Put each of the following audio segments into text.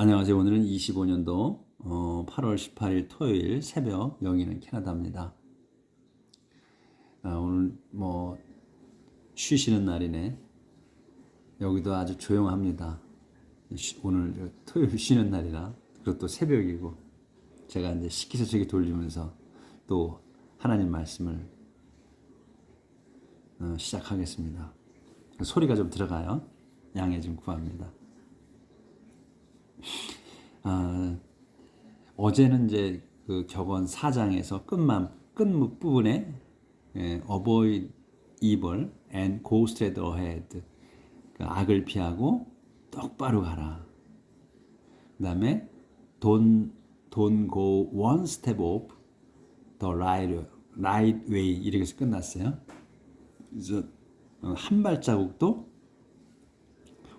안녕하세요. 오늘은 25년도 어, 8월 18일 토요일 새벽 여기는 캐나다입니다. 아, 오늘 뭐 쉬시는 날이네. 여기도 아주 조용합니다. 쉬- 오늘 토요일 쉬는 날이라 그것도 새벽이고 제가 이제 식기세척기 돌리면서 또 하나님 말씀을 어, 시작하겠습니다. 소리가 좀 들어가요. 양해 좀 구합니다. 아, 어제는 이제 그 격언 4장에서 끝만 끝 부분에 예, avoid evil and go straight ahead 그 악을 피하고 똑바로 가라. 그다음에 don't don't go one step off the right right way 이렇게 해서 끝났어요. 어, 한 발자국도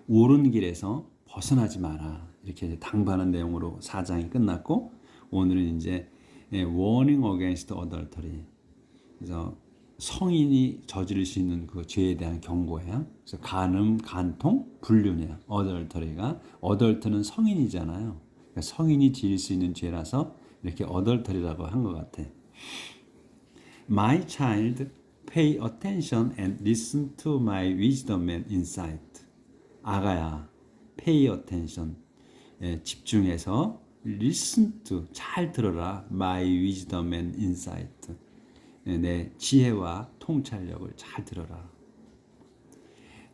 옳은 길에서 벗어나지 마라. 이렇게 당부하는 내용으로 4장이 끝났고 오늘은 이제 예, warning against adultery. 그래서 성인이 저지를 수 있는 그 죄에 대한 경고예요. 그래서 간음, 간통, 불륜이에요. adultery가 adult는 성인이잖아요. 그러니까 성인이 지을 수 있는 죄라서 이렇게 adultery라고 한 것 같아. My child, pay attention and listen to my wisdom and insight. 아가야, pay attention. 예, 집중해서 listen to 잘 들어라. my wisdom and insight. 예, 내 지혜와 통찰력을 잘 들어라.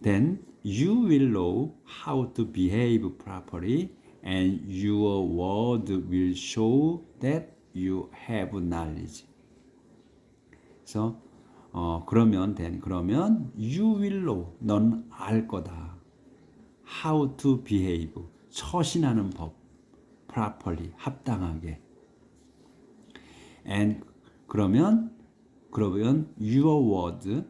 Then you will know how to behave properly and your word will show that you have knowledge. 그래서 어 그러면 then 그러면 you will know 넌 알 거다. how to behave 처신하는 법 properly 합당하게. And 그러면 그러면 your word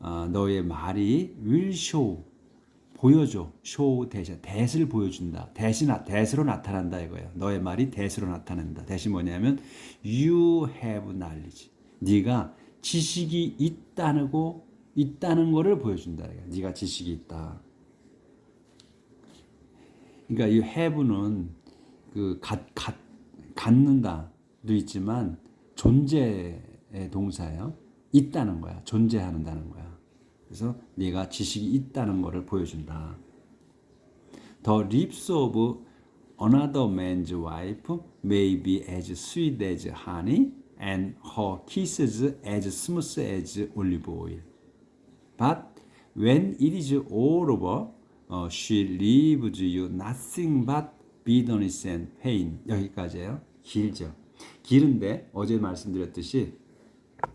어, 너의 말이 will show 보여줘 show 대신 대를 보여준다. 대신 대스로 나타난다 이거예요. 너의 말이 대스로 나타낸다. 대신 뭐냐면 you have knowledge. 네가 지식이 있다는고 있다는 거를 보여준다. 네가 지식이 있다 그러니까 이 have는 그 갖, 갖, 갖는다도 있지만 존재의 동사예요. 있다는 거야. 존재하는다는 거야. 그래서 네가 지식이 있다는 거를 보여준다. The lips of another man's wife may be as sweet as honey and her kisses as smooth as olive oil. But when it is all over, 어, she leaves you nothing but bitterness and pain. 여기까지예요. 길죠. 길은데 어제 말씀드렸듯이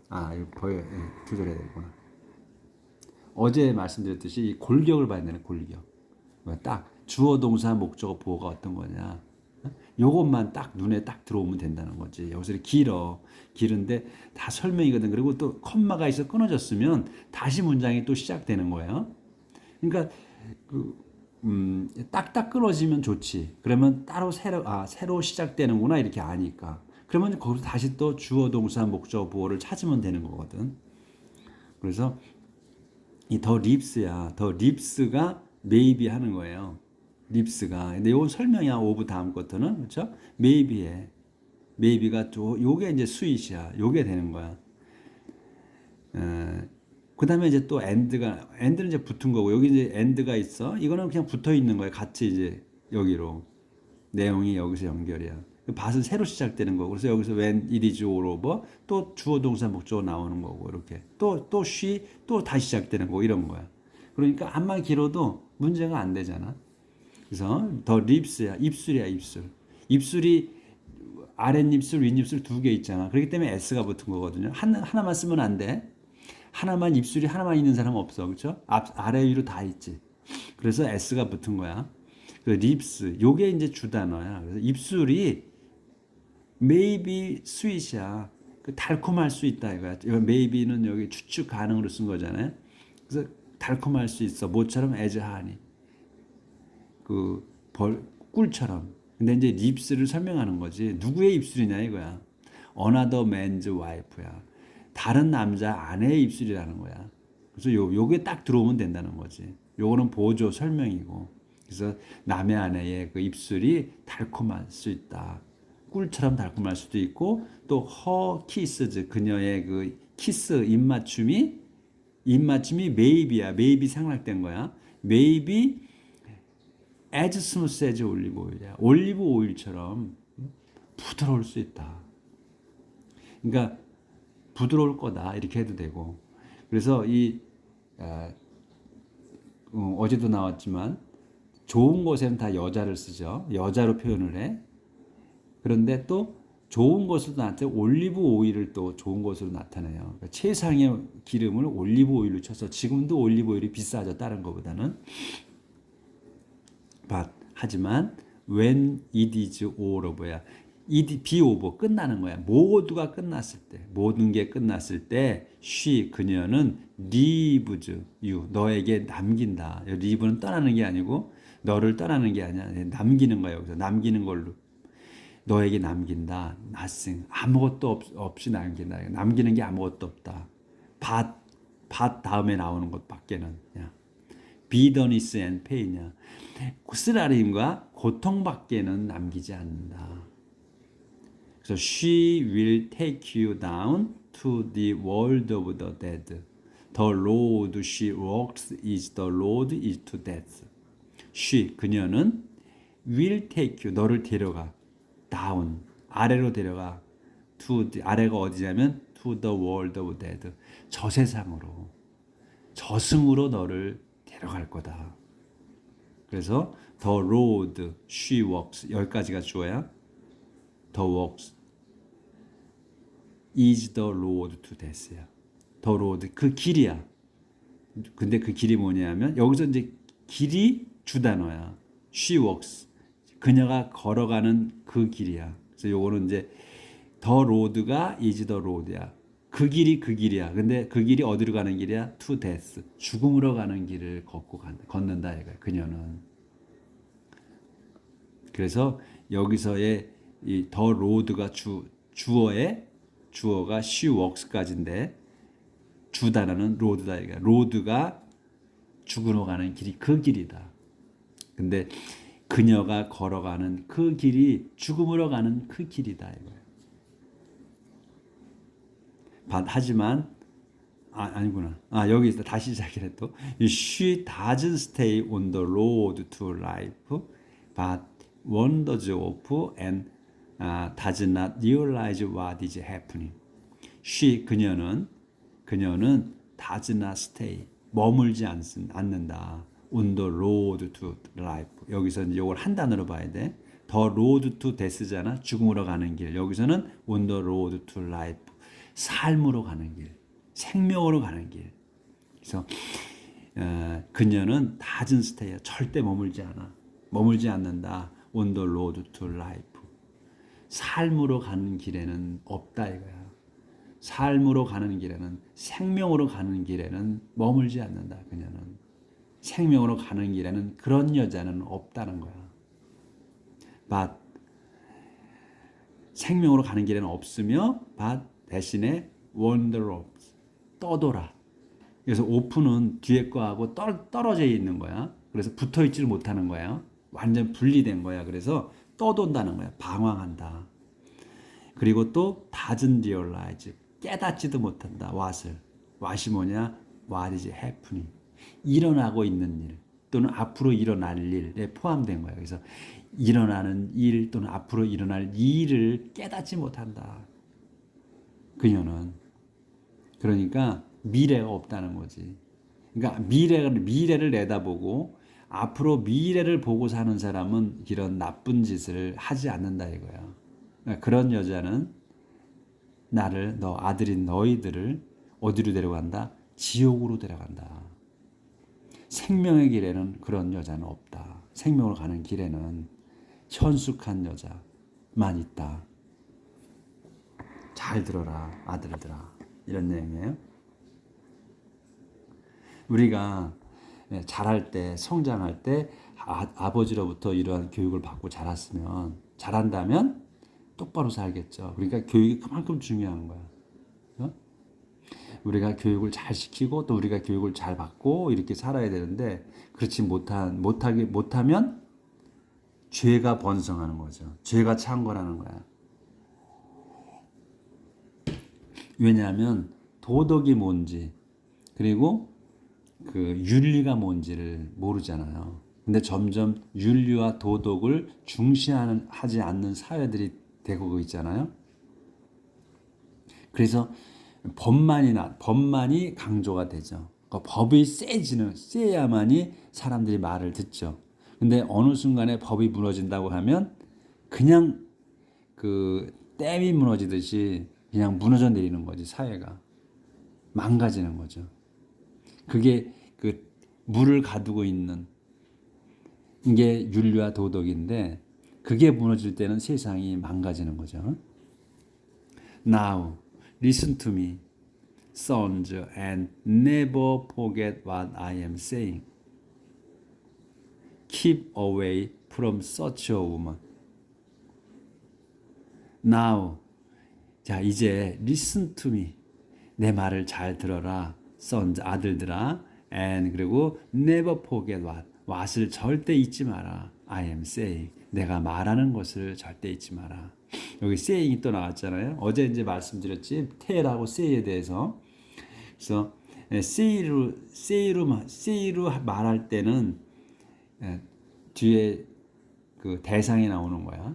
아 이거 보여 예, 조절해야 되구나. 어제 말씀드렸듯이 이 골격을 봐야 되는 골격. 뭐딱 주어 동사 목적어 보호가 어떤 거냐. 어? 요것만 딱 눈에 딱 들어오면 된다는 거지. 여기서 길어. 길은데 다 설명이거든. 그리고 또 컴마가 있어 끊어졌으면 다시 문장이 또 시작되는 거예요. 그러니까 그, 음, 딱딱 끊어지면 좋지. 그러면 따로 새로 아 새로 시작되는구나 이렇게 아니까. 그러면 거기서 다시 또 주어 동사 목적 보호를 찾으면 되는 거거든. 그래서 이 더 립스야. 더 립스가 maybe 하는 거예요. 립스가. 근데 이건 설명이야. 오브 다음 것들은 그렇죠? maybe에 maybe가 또 요게 이제 스윗이야. 요게 되는 거야. 어, 그 다음에 이제 또 end가, end는 이제 붙은 거고, 여기 이제 end가 있어. 이거는 그냥 붙어 있는 거예요. 같이 이제 여기로. 내용이 여기서 연결이야. 밭은 새로 시작되는 거고, 그래서 여기서 when it is all over, 또 주어 동사 목적어 나오는 거고, 이렇게. 또, 또 she, 또 다시 시작되는 거고, 이런 거야. 그러니까 암만 길어도 문제가 안 되잖아. 그래서 더 립스야. 입술이야, 입술. 입술이 아랫입술, 윗입술 두 개 있잖아. 그렇기 때문에 S가 붙은 거거든요. 하나, 하나만 쓰면 안 돼. 하나만 입술이 하나만 있는 사람 없어. 그렇죠? 앞 아래 위로 다 있지. 그래서 S가 붙은 거야. 그 립스 요게 이제 주 단어야. 그래서 입술이 maybe sweet이야. 그 달콤할 수 있다 이거야. 이거 maybe는 여기 추측 가능으로 쓴 거잖아요. 그래서 달콤할 수 있어. 뭐처럼 as honey. 그벌 꿀처럼. 근데 이제 립스를 설명하는 거지. 누구의 입술이냐 이거야. Another man's wife야. 다른 남자 아내의 입술이라는 거야. 그래서 요 요게 딱 들어오면 된다는 거지. 요거는 보조 설명이고. 그래서 남의 아내의 그 입술이 달콤할 수 있다. 꿀처럼 달콤할 수도 있고 또 허 키스즈 그녀의 그 키스 입맞춤이 입맞춤이 maybe야. maybe 상락된 거야. maybe as smooth as 올리브 오일이야. 올리브 오일처럼 부드러울 수 있다. 그러니까 부드러울 거다 이렇게 해도 되고 그래서 이 아, 어, 어제도 나왔지만 좋은 것에는 다 여자를 쓰죠. 여자로 표현을 해. 그런데 또 좋은 것으로 나타내 올리브 오일을 또 좋은 것으로 나타내요. 그러니까 최상의 기름을 올리브 오일로 쳐서 지금도 올리브 오일이 비싸죠. 다른 것보다는. But 하지만 when it is all over야. Over 끝나는 거야. 모두가 끝났을 때, 모든 게 끝났을 때 she 그녀는 leaves 너에게 남긴다. leave는 떠나는 게 아니고 너를 떠나는 게 아니야. 남기는 거야. 여기서 남기는 걸로 너에게 남긴다. nothing 아무것도 없, 없이 남긴다. 남기는 게 아무것도 없다. but but 다음에 나오는 것밖에는 야. bitterness and pain이야. 쓰라림과 고통밖에는 남기지 않는다. 그래서 she will take you down to the world of the dead. The road she walks is the road is to death. she 그녀는 will take you 너를 데려가 down 아래로 데려가 to the, 아래가 어디냐면 to the world of dead 저 세상으로 저승으로 너를 데려갈 거다. 그래서 the road she walks 여기까지가 주어야 the walks is the road to death야. the road 그 길이야. 근데 그 길이 뭐냐면 여기서 이제 길이 주단어야. she walks 그녀가 걸어가는 그 길이야. 그래서 요거는 이제 the road가 is the road야. 그 길이 그 길이야. 근데 그 길이 어디로 가는 길이야? to death. 죽음으로 가는 길을 걷고 간, 걷는다 이거야. 그녀는. 그래서 여기서의 이 더 로드가 주 주어의 주어가 she walks까지인데 주 단어는 로드다 이거. 로드가 죽으러 가는 길이 그 길이다. 근데 그녀가 걸어가는 그 길이 죽음으로 가는 그 길이다 이거예요. 하지만 아, 아니구나. 아, 여기 있다. 다시 시작이래 또. She doesn't stay on the road to life, but wanders off and uh, does not realize what is happening. She 그녀는 그녀는 does not stay 머물지 않, 않는다. on the road to life. 여기서 이제 이걸 한 단어로 봐야 돼. The road to death잖아. 죽음으로 가는 길. 여기서는 on the road to life. 삶으로 가는 길. 생명으로 가는 길. 그래서 어, 그녀는 다진 스테이야. 절대 머물지 않아. 머물지 않는다. on the road to life. 삶으로 가는 길에는 없다 이거야. 삶으로 가는 길에는 생명으로 가는 길에는 머물지 않는다. 그녀는 생명으로 가는 길에는 그런 여자는 없다는 거야. but 생명으로 가는 길에는 없으며 but 대신에 wander off 떠돌아. 그래서 오프는 뒤에 거하고 떨, 떨어져 있는 거야. 그래서 붙어 있지를 못하는 거야. 완전 분리된 거야. 그래서 떠돈다는 거야. 방황한다. 그리고 또 doesn't realize 깨닫지도 못한다. what을. what이 뭐냐? what is happening. 일어나고 있는 일 또는 앞으로 일어날 일에 포함된 거야. 그래서 일어나는 일 또는 앞으로 일어날 일을 깨닫지 못한다. 그녀는 그러니까 미래가 없다는 거지. 그러니까 미래를 미래를 내다보고 앞으로 미래를 보고 사는 사람은 이런 나쁜 짓을 하지 않는다 이거야. 그러니까 그런 여자는 나를 너 아들인 너희들을 어디로 데려간다? 지옥으로 데려간다. 생명의 길에는 그런 여자는 없다. 생명을 가는 길에는 현숙한 여자만 있다. 잘 들어라, 아들들아. 이런 내용이에요. 우리가 자랄 때, 성장할 때 아, 버지로부터 이러한 교육을 받고 자랐으면, 자란다면 똑바로 살겠죠. 그러니까 교육이 그만큼 중요한 거야. 어? 우리가 교육을 잘 시키고 또 우리가 교육을 잘 받고 이렇게 살아야 되는데 그렇지 못한 못하게 못하면 죄가 번성하는 거죠. 죄가 창궐하는 거야. 왜냐하면 도덕이 뭔지 그리고 그 윤리가 뭔지를 모르잖아요. 근데 점점 윤리와 도덕을 중시하는 하지 않는 사회들이 되고 있잖아요. 그래서 법만이나 법만이 강조가 되죠. 그 법이 세지는 세야만이 사람들이 말을 듣죠. 근데 어느 순간에 법이 무너진다고 하면 그냥 그 댐이 무너지듯이 그냥 무너져 내리는 거지 사회가 망가지는 거죠. 그게 그 물을 가두고 있는 이게 윤리와 도덕인데 그게 무너질 때는 세상이 망가지는 거죠. Now listen to me, sons, and never forget what I am saying. Keep away from such a woman. Now, 자 이제 listen to me, 내 말을 잘 들어라, sons 아들들아, and 그리고 never forget what, what을 절대 잊지 마라. I am saying, 내가 말하는 것을 절대 잊지 마라. 여기 saying이 또 나왔잖아요. 어제 이제 말씀드렸지 tell하고 say에 대해서. 그래서 say로 say로 say로 말할 때는 예, 뒤에 그 대상이 나오는 거야.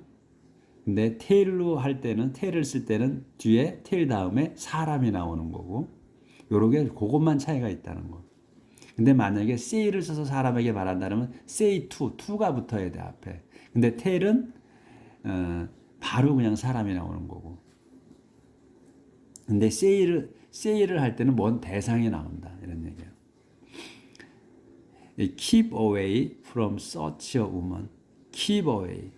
근데 tell로 할 때는 tell을 쓸 때는 뒤에 tell 다음에 사람이 나오는 거고. 요렇게 그것만 차이가 있다는 거. 근데 만약에 say를 써서 사람에게 말한다면 say to, to가 붙어야 돼 앞에. 근데 tell은 어, 바로 그냥 사람이 나오는 거고. 근데 say를 say를 할 때는 뭔 대상이 나온다 이런 얘기예요. Keep away from such a woman. Keep away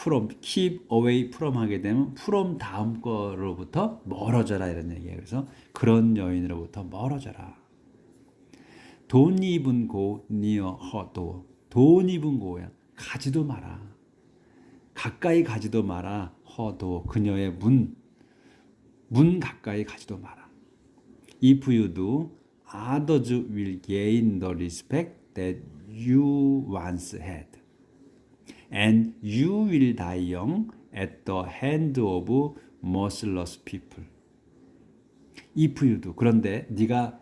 from keep away from 하게 되면 from 다음 거로부터 멀어져라 이런 얘기예요. 그래서 그런 여인으로부터 멀어져라. Don't even go near her door. Don't even go야 가지도 마라. 가까이 가지도 마라. 허도 그녀의 문, 문 가까이 가지도 마라. If you do, others will gain the respect that you once had, and you will die young at the hand of merciless people. If you do. 그런데 네가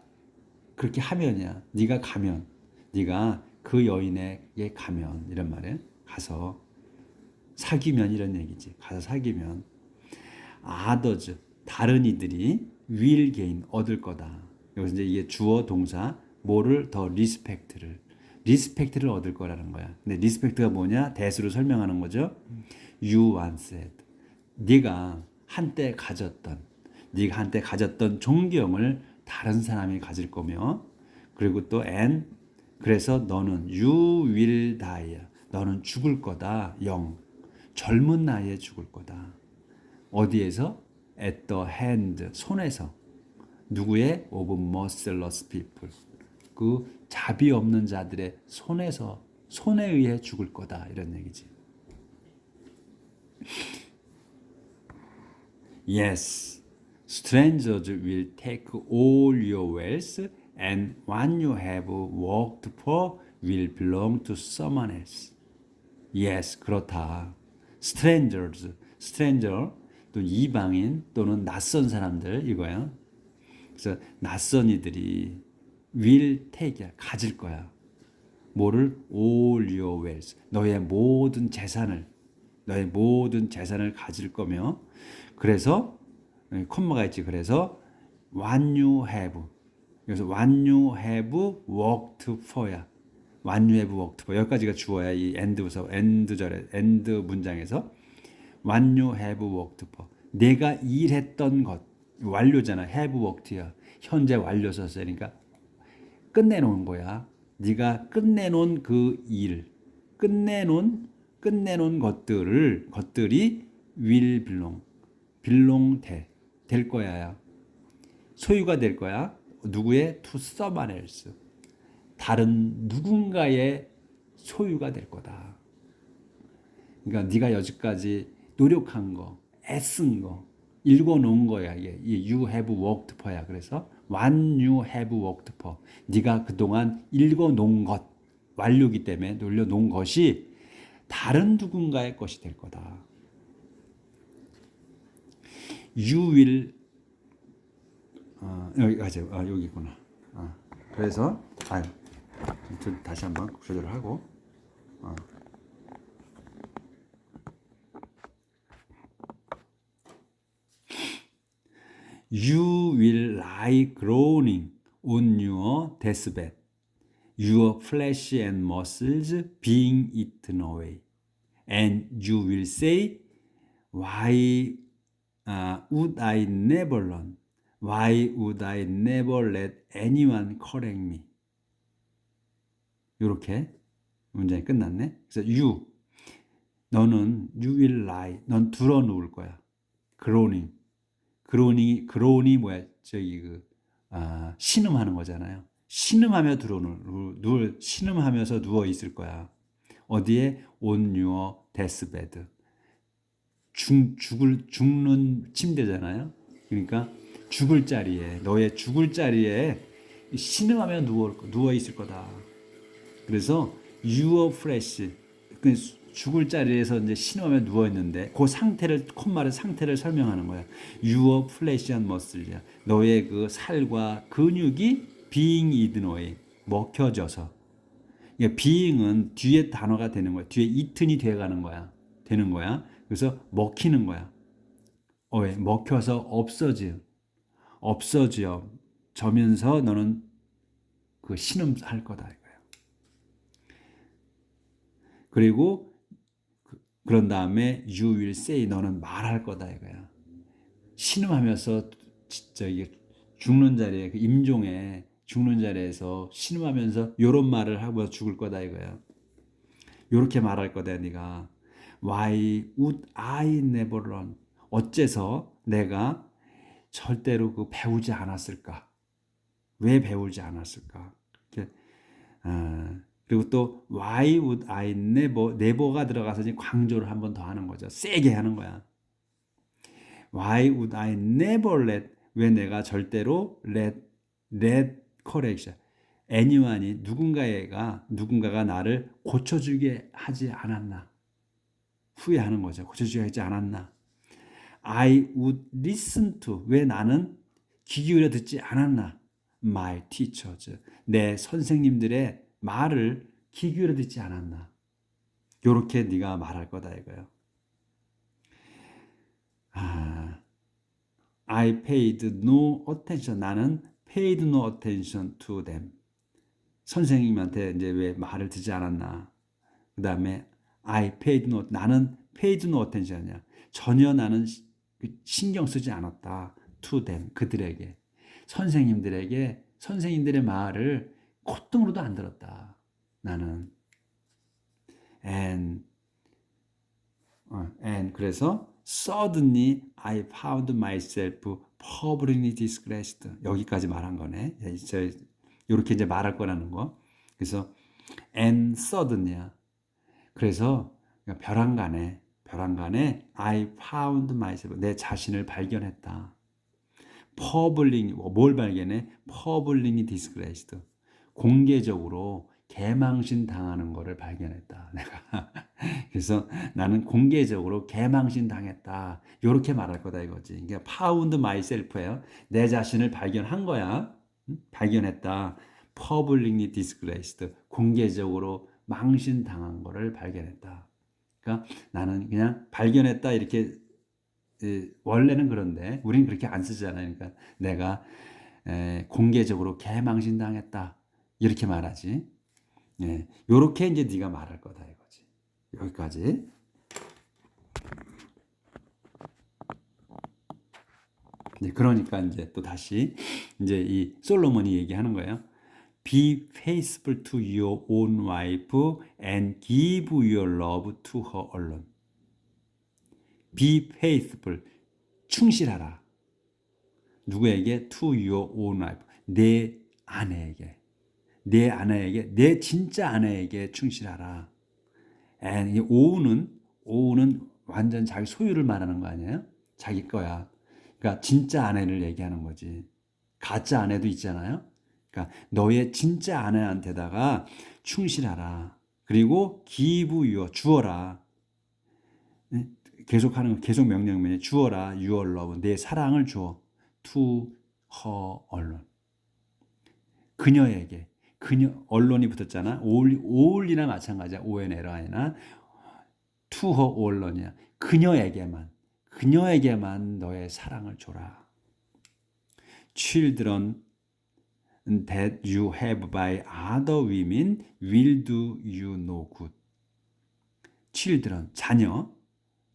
그렇게 하면이야. 네가 가면, 네가 그 여인에게 가면 이런 말에 가서 사귀면 이런 얘기지. 가서 사귀면 others 다른 이들이 will gain 얻을 거다. 여기서 이제 이게 주어 동사 뭐를 더 리스펙트를 리스펙트를 얻을 거라는 거야. 근데 리스펙트가 뭐냐? 대수로 설명하는 거죠. You once had. 네가 한때 가졌던 네가 한때 가졌던 존경을 다른 사람이 가질 거며 그리고 또 and 그래서 너는 you will die. 너는 죽을 거다. 영. 젊은 나이에 죽을 거다. 어디에서? At the hand, 손에서. 누구의? Of merciless people. 그 자비 없는 자들의 손에서, 손에 의해 죽을 거다. 이런 얘기지. Yes, strangers will take all your wealth, and what you have worked for will belong to someone else. Yes, 그렇다. strangers, stranger 또 이방인 또는 낯선 사람들 이거야. 그래서 낯선 이들이 will take 가질 거야. 뭐를 all your wealth 너의 모든 재산을 너의 모든 재산을 가질 거며 그래서 콤마가 있지 그래서 you have what you have worked for야 you have worked for 여기까지가 주어야 이 end부서 end절에 end 문장에서 you have worked for 내가 일했던 것 완료잖아 have worked야 현재 완료 썼으니까 끝내놓은 거야 네가 끝내놓은 그 일 끝내놓은 끝내놓은 것들을 것들이 will belong belong 돼, 될 거야야 소유가 될 거야 누구의 to someone else 다른 누군가의 소유가 될 거다. 그러니까 네가 여지까지 노력한 거, 애쓴 거, 읽어 놓은 거야. 이게 you have worked for야. 그래서 what you have worked for. 네가 그동안 읽어 놓은 것 완료기 때문에 놀려 놓은 것이 다른 누군가의 것이 될 거다. You will 어, 여기 맞아 아, 여기구나. 아, 그래서 아, 좀 다시 한번 조절을 하고 어. You will lie groaning on your deathbed, your flesh and muscles being eaten away, and you will say, Why uh, would I never learn? Why would I never let anyone correct me? 이렇게 문장이 끝났네. 그래서 you 너는 you will lie. 넌 들어 누울 거야. groaning. 그로니 그로니 뭐야 저기 그 아, 신음하는 거잖아요. 신음하며 들어 누울, 누울 신음하면서 누워 있을 거야. 어디에 on your deathbed. 죽 죽을 죽는 침대잖아요. 그러니까 죽을 자리에 너의 죽을 자리에 신음하며 누워 누워 있을 거다. 그래서 your flesh 그 죽을 자리에서 이제 신음하며 누워 있는데 그 상태를 콧말의 상태를 설명하는 거야. Flesh and muscle야. 너의 그 살과 근육이 being eaten 먹혀져서. 그러니까 being은 뒤에 단어가 되는 거야. 뒤에 eaten이 돼 가는 거야. 되는 거야. 그래서 먹히는 거야. 어, 왜? 먹혀서 없어져. 없어져. 저면서 너는 그 신음할 거다 이거야. 그리고 그런 다음에 you will say 너는 말할 거다 이거야. 신음하면서 이게 죽는 자리에 그 임종에 죽는 자리에서 신음하면서 요런 말을 하고 죽을 거다 이거야. 요렇게 말할 거다 네가. Why would I never learn? 어째서 내가 절대로 그 배우지 않았을까? 왜 배우지 않았을까? 이렇게 아, 그리고 또 why would I never never가 들어가서 이제 강조를 한 번 더 하는 거죠. 세게 하는 거야. Why would I never let 왜 내가 절대로 let let correction anyone이 누군가가 누군가가 나를 고쳐주게 하지 않았나 후회하는 거죠. 고쳐주게 하지 않았나. I would listen to 왜 나는 귀 기울여 듣지 않았나. My teachers 내 선생님들의 말을 귀 기울여 듣지 않았나. 요렇게 네가 말할 거다 이거요. 아, I paid no attention. 나는 paid no attention to them. 선생님한테 이제 왜 말을 듣지 않았나. 그 다음에 I paid no. 나는 paid no attention이야. 전혀 나는 신경 쓰지 않았다. to them. 그들에게. 선생님들에게 선생님들의 말을 콧등으로도 안 들었다. 나는. And, 어, and 그래서 suddenly I found myself publicly disgraced. 여기까지 말한 거네. 이렇게 이제 말할 거라는 거. 그래서 and suddenly야. 그래서 벼랑간에 벼랑간에 I found myself 내 자신을 발견했다. public 뭘 발견해? publicly disgraced. 공개적으로 개망신 당하는 것을 발견했다. 내가 그래서 나는 공개적으로 개망신 당했다. 이렇게 말할 거다 이거지. 그러니까 found myself예요. 내 자신을 발견한 거야. 발견했다. publicly disgraced. 공개적으로 망신 당한 것을 발견했다. 그러니까 나는 그냥 발견했다 이렇게 원래는 그런데 우리는 그렇게 안 쓰잖아요. 그러니까 내가 공개적으로 개망신 당했다. 이렇게 말하지. 예, 요렇게 이제 네가 말할 거다 이거지. 여기까지. 네, 그러니까 이제 또 다시 이제 이 솔로몬이 얘기하는 거예요. Be faithful to your own wife and give your love to her alone. Be faithful. 충실하라. 누구에게? To your own wife. 내 아내에게. 내 아내에게, 내 진짜 아내에게 충실하라. 이 오우는, 오우는 완전 자기 소유를 말하는 거 아니에요? 자기 거야. 그러니까 진짜 아내를 얘기하는 거지. 가짜 아내도 있잖아요. 그러니까 너의 진짜 아내한테다가 충실하라. 그리고 your 주어라. 네? 계속하는 거 계속 명령문에 주어라 your love 내 사랑을 줘 to her 언론 그녀에게 그녀 언론이 붙었잖아 all all이나 마찬가지야 onl이나 to her 언론이야 그녀에게만 그녀에게만 너의 사랑을 줘라 children that you have by other women will do you no good children 자녀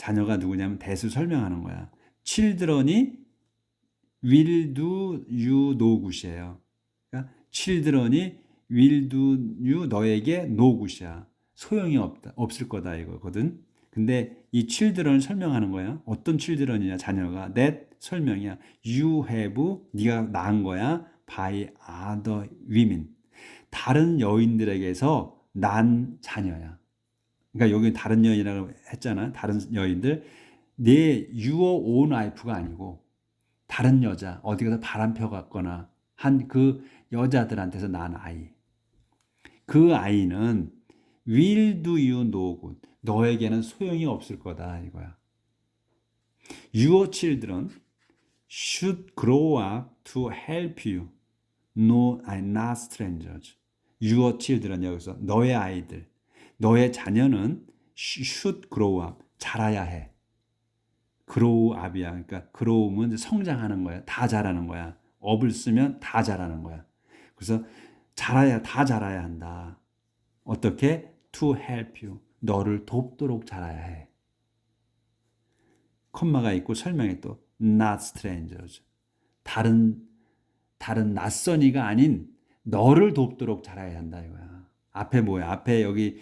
자녀가 누구냐면 대수 설명하는 거야. children이 will do you no good이에요. 그러니까 children이 will do you 너에게 no good이야. 소용이 없다, 없을 거다 이거거든. 근데 이 children을 설명하는 거야. 어떤 children이냐 자녀가 that 설명이야. You have 네가 낳은 거야. by other women 다른 여인들에게서 난 자녀야. 그러니까 여기 다른 여인이라고 했잖아. 다른 여인들 내 your own wife가 아니고 다른 여자 어디 가서 바람 펴갔거나 한 그 여자들한테서 난 아이. 그 아이는 will do you no good. 너에게는 소용이 없을 거다 이거야. Your children should grow up to help you. No, I'm not strangers. Your children 여기서 너의 아이들. 너의 자녀는 should grow up 자라야 해. grow up이야. 그러니까 grow면 성장하는 거야. 다 자라는 거야. up을 쓰면 다 자라는 거야. 그래서 자라야 다 자라야 한다. 어떻게? to help you. 너를 돕도록 자라야 해. 콤마가 있고 설명에 또 not strangers. 다른 다른 낯선이가 아닌 너를 돕도록 자라야 한다 이거야. 앞에 뭐야? 앞에 여기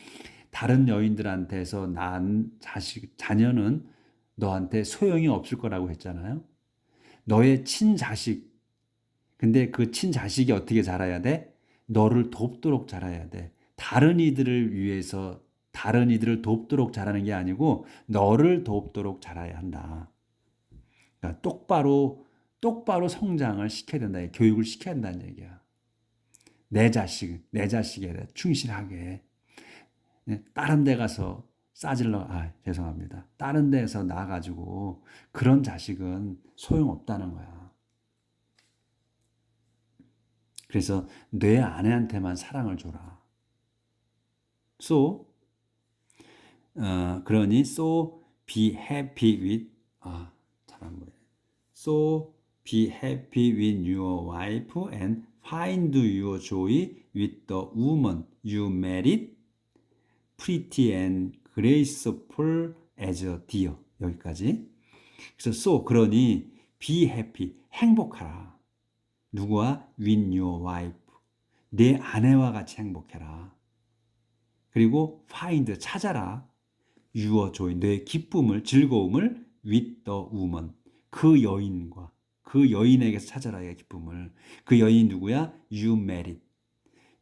다른 여인들한테서 난 자식 자녀는 너한테 소용이 없을 거라고 했잖아요. 너의 친자식. 근데 그 친자식이 어떻게 자라야 돼? 너를 돕도록 자라야 돼. 다른 이들을 위해서 다른 이들을 돕도록 자라는 게 아니고 너를 돕도록 자라야 한다. 그러니까 똑바로 똑바로 성장을 시켜야 된다. 교육을 시켜야 된다는 얘기야. 내 자식, 내 자식에 충실하게 예, 다른 데 가서 싸질러 아 죄송합니다. 다른 데서 나 가지고 그런 자식은 소용없다는 거야. 그래서 내 아내한테만 사랑을 줘라. So 어, 그러니 so be happy with 아 잘한 거예요. So be happy with your wife and find your joy with the woman you married pretty and graceful as a deer. 여기까지. 그래서 so 그러니 be happy 행복하라. 누구와 with your wife. 내 아내와 같이 행복해라. 그리고 find 찾아라. your joy 내 기쁨을 즐거움을 with the woman 그 여인과 그 여인에게서 찾아라 의 기쁨을 그 여인 누구야? you married.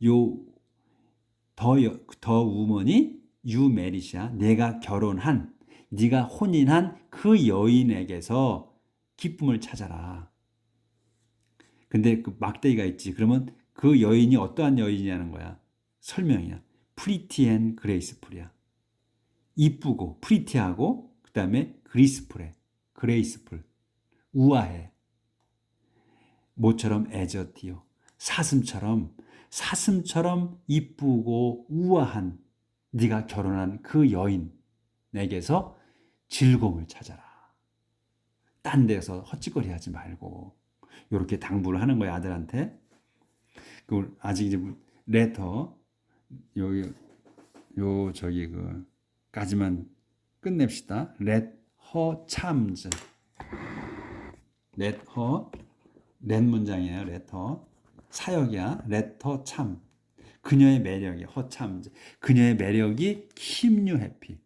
요더 더 우먼이 you married이야. 내가 결혼한 네가 혼인한 그 여인에게서 기쁨을 찾아라. 근데 그 막대기가 있지. 그러면 그 여인이 어떠한 여인이냐는 거야. 설명이야. 프리티 앤 그레이스풀이야. 이쁘고 프리티하고 그다음에 그리스풀해. 그레이스풀. 우아해. 모처럼 애저티요. 사슴처럼 사슴처럼 이쁘고 우아한 네가 결혼한 그 여인에게서 즐거움을 찾아라. 딴 데서 헛짓거리 하지 말고 이렇게 당부를 하는 거야 아들한테. 그 아직 이제 레터 여기 요 저기 그까지만 끝냅시다. Let her charms. Let her 렛 문장이에요. 레터 사역이야. 레터 참 그녀의 매력이 허참 그녀의 매력이 킴유 해피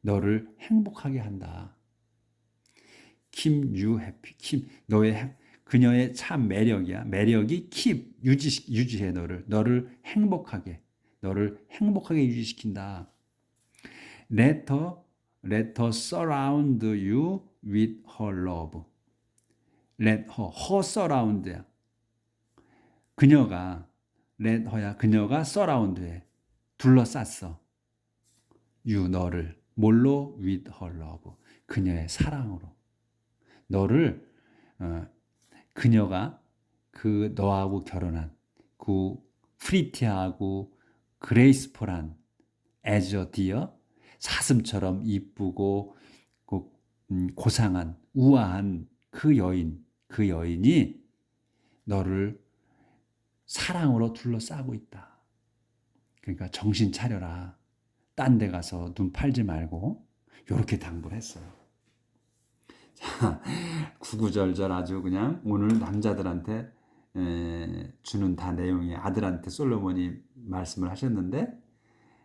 너를 행복하게 한다. 킴유 해피 킴 너의 그녀의 참 매력이야. 매력이 킵 유지 유지해 너를 너를 행복하게 너를 행복하게 유지시킨다. Let her let her surround you with her love. let her, her surround야. 그녀가 레허야 그녀가 서라운드에 둘러쌌어. 유 너를 뭘로 with her love 그녀의 사랑으로 너를 어, 그녀가 그 너하고 결혼한 그 프리티하고 그레이스폴한 에저 디어 사슴처럼 이쁘고 그, 음, 고상한 우아한 그 여인 그 여인이 너를 사랑으로 둘러싸고 있다. 그러니까 정신 차려라. 딴 데 가서 눈 팔지 말고 이렇게 당부를 했어요. 자, 구구절절 아주 그냥 오늘 남자들한테 에, 주는 다 내용이 아들한테 솔로몬이 말씀을 하셨는데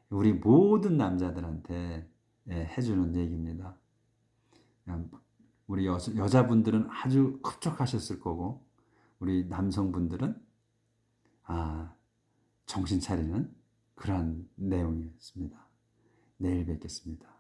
우리 모든 남자들한테 에, 해주는 얘기입니다. 그냥 우리 여, 여자분들은 아주 흡족하셨을 거고 우리 남성분들은 아 정신 차리는 그러한 내용이었습니다. 내일 뵙겠습니다.